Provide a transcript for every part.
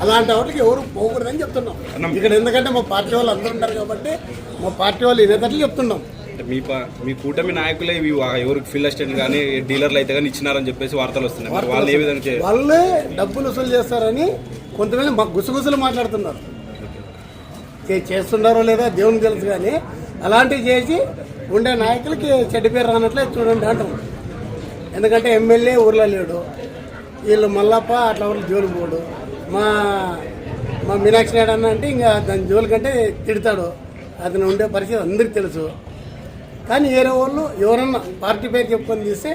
అలాంటి వాటికి ఎవరు పోకూడదని చెప్తున్నాం. ఇక్కడ ఎందుకంటే మా పార్టీ వాళ్ళు అందరూ ఉంటారు కాబట్టి మా పార్టీ వాళ్ళు ఇదేటట్లు చెప్తున్నాం. మీ ప- మీ కూటమి నాయకులే ఎవరికి ఫీల్డ్ అసిస్టెంట్ కానీ డీలర్లు అయితే కానీ ఇచ్చినారని చెప్పేసి వార్తలు వస్తున్నాయి. వాళ్ళు ఏ విధంగా వాళ్ళే డబ్బులు వసూలు చేస్తారని కొంతమంది మాకు గుసగుసలు మాట్లాడుతున్నారు. చేస్తున్నారో లేదో దేవునికి తెలుసు కానీ అలాంటివి చేసి ఉండే నాయకులకి చెడ్డ పేరు రానట్లే చూడండి అంటాం. ఎందుకంటే ఎమ్మెల్యే ఊర్లో లేడు. వీళ్ళు మల్లప్ప అట్లా ఊర్లో జోలు పోడు. మా మా మీనాక్షి నాయుడు అన్న అంటే ఇంకా దాని జోలు కంటే తిడతాడు. అతను ఉండే పరిస్థితి అందరికీ తెలుసు. కానీ వేరే వాళ్ళు ఎవరన్నా పార్టీ పేరు చెప్పుకొని తీస్తే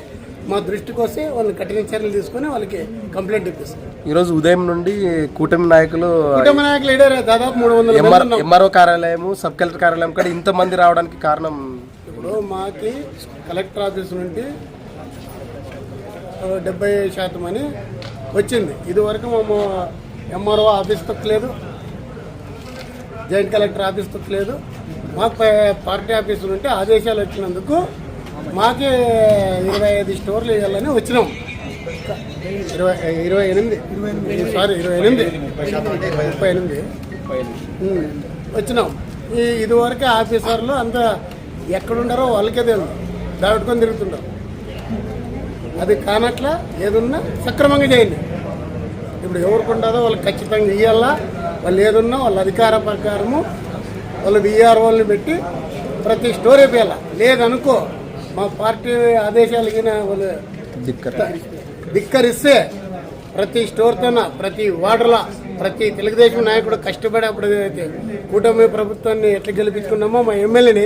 మా దృష్టికి వస్తే వాళ్ళని కఠిన చర్యలు తీసుకొని వాళ్ళకి కంప్లైంట్ ఇప్పిస్తాం ఈరోజు ఉదయం నుండి కూటమి నాయకులు కుటుంబ నాయకులు ఈడే దాదాపు మూడు వందల. ఎంఆర్ఓ కార్యాలయము సబ్ కలెక్టర్ కార్యాలయం కూడా ఇంతమంది రావడానికి కారణం ఇప్పుడు మాకి కలెక్టర్ ఆఫీస్ నుండి డెబ్బై శాతం అని వచ్చింది. ఇదివరకు మేము ఎంఆర్ఓ ఆఫీస్ తొక్కలేదు జాయింట్ కలెక్టర్ ఆఫీస్ తొక్కలేదు మాకు పార్టీ ఆఫీస్ నుండి ఆదేశాలు వచ్చినందుకు మాకే ఇరవై ఐదు స్టోర్లు వేయాలని వచ్చినాం. ఇరవై ఇరవై ఎనిమిది. సారీ ఇరవై ఎనిమిది. ముప్పై ఎనిమిది. వచ్చినాం. ఈ ఇదివరకు ఆఫీసర్లు అంత ఎక్కడుండారో వాళ్ళకే తెలియదు. దాటుకొని తిరుగుతుంటారు. అది కానట్లా ఏదున్నా సక్రమంగా చేయండి. ఇప్పుడు ఎవరికి ఉండదో వాళ్ళకి ఖచ్చితంగా ఇవ్వాలా వాళ్ళు ఏదున్నా వాళ్ళ అధికార ప్రకారము వాళ్ళు విఆర్ వాళ్ళని పెట్టి ప్రతి స్టోర్ వేయాల లేదనుకో మా పార్టీ ఆదేశాలు గిన వాళ్ళు ధిక్కరిస్తే ప్రతి స్టోర్తోన ప్రతి వార్డుల ప్రతి తెలుగుదేశం నాయకుడు కష్టపడి అప్పుడు ఏదైతే కూటమి ప్రభుత్వాన్ని ఎట్లా గెలిపించుకున్నామో మా ఎమ్మెల్యేని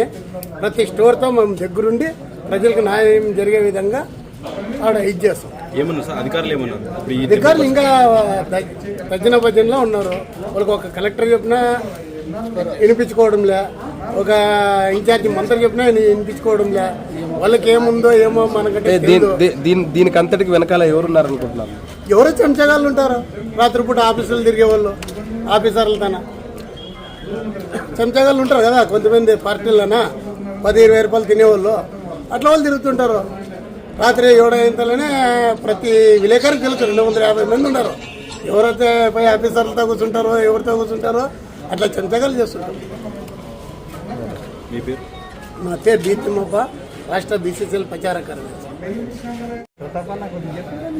ప్రతి స్టోర్తో మేము దగ్గరుండి ప్రజలకు న్యాయం జరిగే విధంగా ఆడ ఇది చేస్తాం. ఏమన్నా సార్ అధికారులు ఏమన్నారు ఇప్పుడు ఈ అధికారులు ఇంకా తజ్జన భజనలో ఉన్నారు. వాళ్ళకి ఒక కలెక్టర్ చెప్పినా వినిపించుకోవడంలే ఒక ఇన్ఛార్జి మంత్రి చెప్పినా వినిపించుకోవడంలే. వాళ్ళకి ఏముందో ఏమో మనకంటే దీని తెలియదు. దీ- దీని దీనికి అంతటికి వెనకాల ఎవరున్నారు అనుకుంటున్నారు? ఎవరో చెంచగాళ్ళు ఉంటారు. రాత్రిపూట ఆఫీసులు తిరిగే వాళ్ళు ఆఫీసర్లు తన చెంచగాళ్ళు ఉంటారు కదా కొంతమంది పార్టీలనా? పది ఇరవై రూపాయలు తినేవాళ్ళు. అట్లా వాళ్ళు తిరుగుతుంటారు. రాత్రి ఏడైంతలోనే ప్రతి విలేకరికి తెలుసు రెండు వందల యాభై మంది ఉన్నారు. ఎవరైతే పై ఆఫీసర్లతో కూర్చుంటారో ఎవరితో కూర్చుంటారో అట్లా చెంచగాళ్ళు చేస్తుంటారు. మీ పేరు? బీతిమ్మప్ప రాష్ట్ర బీసీసీఎల్ ప్రచార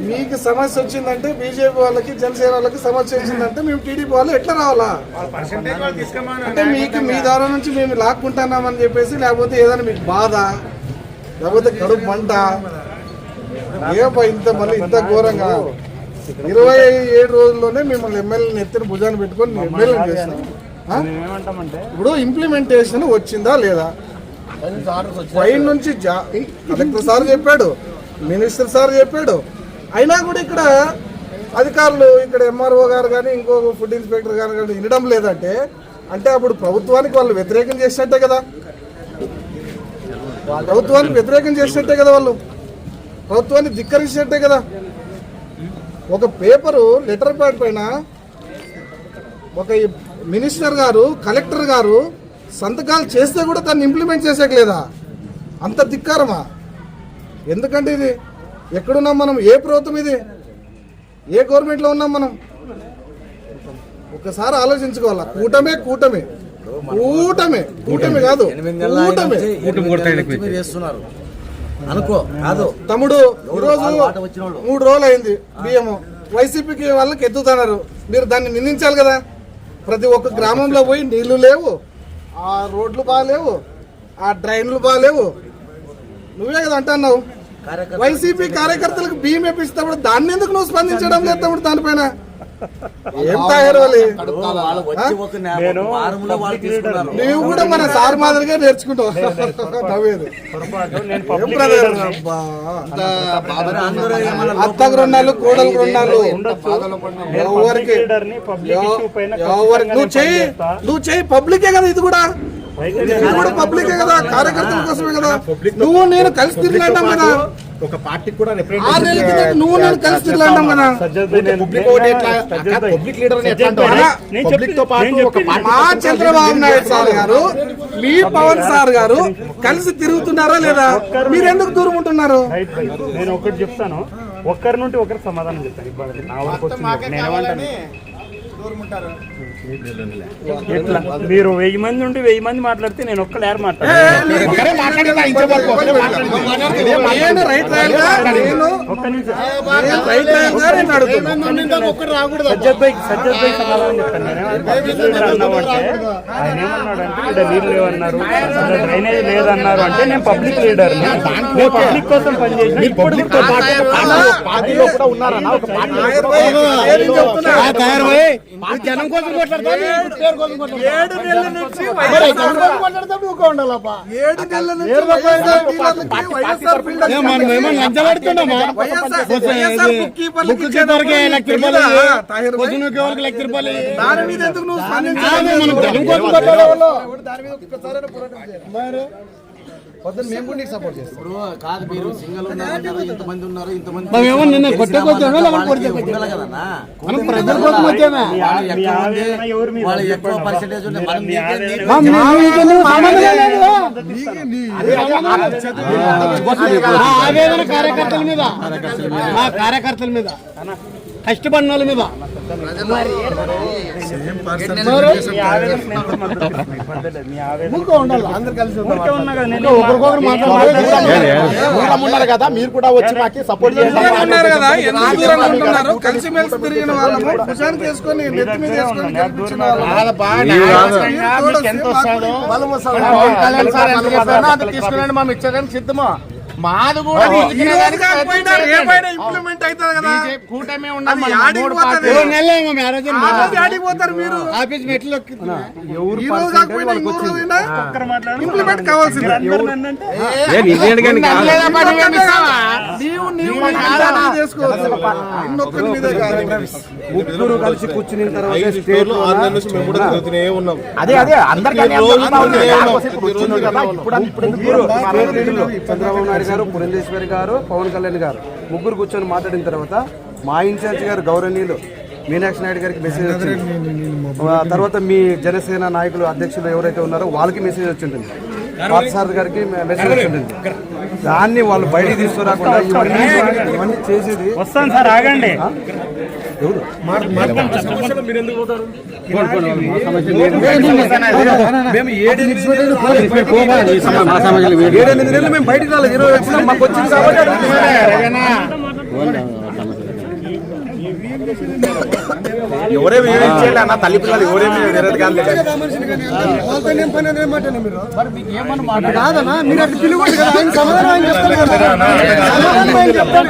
మీకు సమస్య వచ్చిందంటే బీజేపీ వాళ్ళకి జనసేన వాళ్ళకి సమస్య వచ్చిందంటే మేము టీడీపీ వాళ్ళు ఎట్లా రావాలా? అంటే మీకు మీ ద్వారా నుంచి మేము లాక్కుంటున్నామని చెప్పేసి లేకపోతే ఏదైనా మీకు బాధ లేకపోతే కడుపు మంట ఏపా ఇంత మళ్ళీ ఇంత ఘోరంగా? ఇరవై ఏడు రోజుల్లోనే మిమ్మల్ని ఎమ్మెల్యేని ఎత్తిన భుజాన్ని పెట్టుకొని ఎమ్మెల్యే చేసినాం. ఆ? ఇప్పుడు ఇంప్లిమెంటేషన్ వచ్చిందా లేదా? పైన నుంచి కలెక్టర్ సార్ చెప్పాడు మినిస్టర్ సార్ చెప్పాడు. అయినా కూడా ఇక్కడ అధికారులు ఇక్కడ ఎంఆర్ఓ గారు కానీ ఇంకో ఫుడ్ ఇన్స్పెక్టర్ గారు కానీ వినడం లేదంటే అంటే అప్పుడు ప్రభుత్వానికి వాళ్ళు వ్యతిరేకం చేసినట్టే కదా. ప్రభుత్వానికి వ్యతిరేకం చేసినట్టే కదా వాళ్ళు. ప్రభుత్వాన్ని ధిక్కరించినట్టే కదా. ఒక పేపరు లెటర్ ప్యాడ్ పైన ఒక మినిస్టర్ గారు కలెక్టర్ గారు సంతకాలు చేస్తే కూడా దాన్ని ఇంప్లిమెంట్ చేసేయలేదా అంత ధిక్కారమా? ఎందుకంటే ఇది? ఎక్కడున్నాం మనం? ఏ ప్రభుత్వం ఇది? ఏ గవర్నమెంట్లో ఉన్నాం మనం? ఒకసారి ఆలోచించుకోవాలా. కూటమే కూటమి. కూటమి కూటమి కాదు. కూటమి. చేస్తున్నారు. అనుకో కాదు. తమ్ముడు ఈరోజు మూడు రోజులు అయింది బియ్యము. వైసీపీకి వాళ్ళకి ఎత్తుతున్నారు. మీరు దాన్ని నిందించాలి కదా. ప్రతి ఒక్క గ్రామంలో పోయి నీళ్ళు లేవు. ఆ రోడ్లు బాగాలేవు ఆ డ్రైన్లు బాగాలేవు నువ్వే కదా అంటున్నావు. వైసీపీ కార్యకర్తలకు బియ్యం ఇప్పిస్తాడు దాన్ని ఎందుకు నువ్వు స్పందించడం లేదు తమ్ముడు దానిపైన? ఏం నువ్వు కూడా మన సార్ మాదిరిగా నేర్చుకుంటావు. నవ్వేది. కోడలు ఎవరికి? ఎవరికి? నువ్వు చెయ్యి. నువ్వు చెయ్యి. పబ్లికే కదా ఇది కూడా. ఇది కూడా పబ్లికే కదా. కార్యకర్తల కోసమే కదా. నువ్వు నేను కలిసి తిరిగిలాంటాం కదా. ఒక పార్టీకి కూడా నువ్వు కలిసి పబ్లిక్ లీడర్ పార్టీ మా చంద్రబాబు నాయుడు సార్ గారు మీ పవన్ సార్ గారు కలిసి తిరుగుతున్నారా లేదా? మీరు ఎందుకు దూరం ఉంటున్నారు నేను ఒకటి చెప్తాను. ఒక్కరి నుండి ఒకరు సమాధానం చెప్తాను. ఇబ్బంది నా వరకు నేను మీరు వెయ్యి మంది ఉండి వెయ్యి మంది మాట్లాడితే నేను ఒక్క లేరు నీళ్ళు లేవన్నారు ఇక్కడ డ్రైనేజ్ లేదన్నారు అంటే నేను పబ్లిక్ లీడర్ నేను పబ్లిక్ కోసం పనిచేసిన ఇప్పుడు పార్టీలో- కూడా ఉన్నారన్న ఒక పార్టీ నేను చెప్తున్నా జనం కోసం ఏడు నెలల నుంచి ఏడు నెలల దాని మీద ఎందుకు నువ్వు పొద్దున్న మేము కూడా నీకు సపోర్ట్ చేస్తాం. ఇప్పుడు కాదు మీరు సింగల్ ఉన్నారు ఇంతమంది ఉన్నారు ఇంతమంది నిన్న లేకపోతే కదన్నా మనం ప్రజల కోసం వచ్చామా వాళ్ళు ఎక్కువ. పర్సెంటేజ్ మనం ఆవేదన మీద. కార్యకర్తల మీద. కష్టపడిన వాళ్ళ మీద మీ. మీ కదా ఒకరికొకరు మీరు కూడా వచ్చి మాకు సపోర్ట్ ఉన్నారు కదా ఉంటున్నారు కలిసి మెలిసి తిరిగిన వాళ్ళము భుజానికి వేసుకొని నెత్తి మీద వేసుకొని అంత తీసుకురండి మేము ఇచ్చడానికి సిద్ధము మాది కూడా. ఇంప్లిమెంట్ అవుతుంది కదా. కూటమి మీరు? ఆఫీస్ మెట్లు ఎక్కుతున్నా. ఈ రోజు కాకపోయినా ఇంకో రోజైనా ఇంప్లిమెంట్ కావాల్సిందే. ముగ్గురు కలిసి కూర్చుని తర్వాత అదే అదే అందరికీ చంద్రబాబు నాయుడు గారు పురంధేశ్వరి గారు పవన్ కళ్యాణ్ గారు ముగ్గురు కూర్చొని మాట్లాడిన తర్వాత మా ఇన్ఛార్జ్ గారు గౌరవనీయులు మీనాక్షి నాయుడు గారికి మెసేజ్ వచ్చింది. తర్వాత మీ జనసేన నాయకులు అధ్యక్షులు ఎవరైతే ఉన్నారో వాళ్ళకి మెసేజ్ వచ్చింటుంది. పార్థసారథి గారికి మెసేజ్ వచ్చింటుంది. దాన్ని వాళ్ళు బయటికి తీసుకురాకుండా ఇవన్నీ చేసేది వస్తాను సార్ ఆగండి. మేము ఏడెనిమిది నెలలు మేము బయటికి రాలేదు వచ్చినాం మాకు వచ్చింది కాబట్టి ఎవరేమి అన్న తల్లి పిల్లలు ఎవరేమి వేరేది కాదు కాదన్నా మీరు అట్లా పిలువండి కదా ఆయన సమాధానం ఆయన చెప్తారు కదా. సమాధానం ఆయన చెప్తారు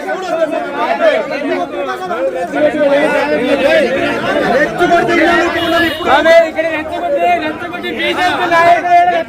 కదా. అంటే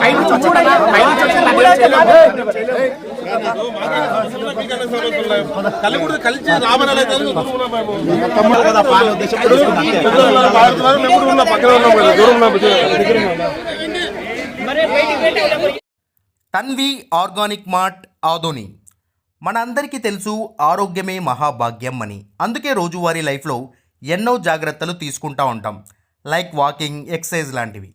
పైన కలిసి తమ్ముడు కదా పాల ఉద్దేశం పక్కన ఉన్నాం కదా దూరం ఉన్నాం తన్వి ఆర్గానిక్ మార్ట్ ఆదోని. మనందరికీ తెలుసు ఆరోగ్యమే మహాభాగ్యం అని. అందుకే రోజువారీ లైఫ్లో ఎన్నో జాగ్రత్తలు తీసుకుంటా ఉంటాం. లైక్ వాకింగ్ ఎక్సర్సైజ్ లాంటివి.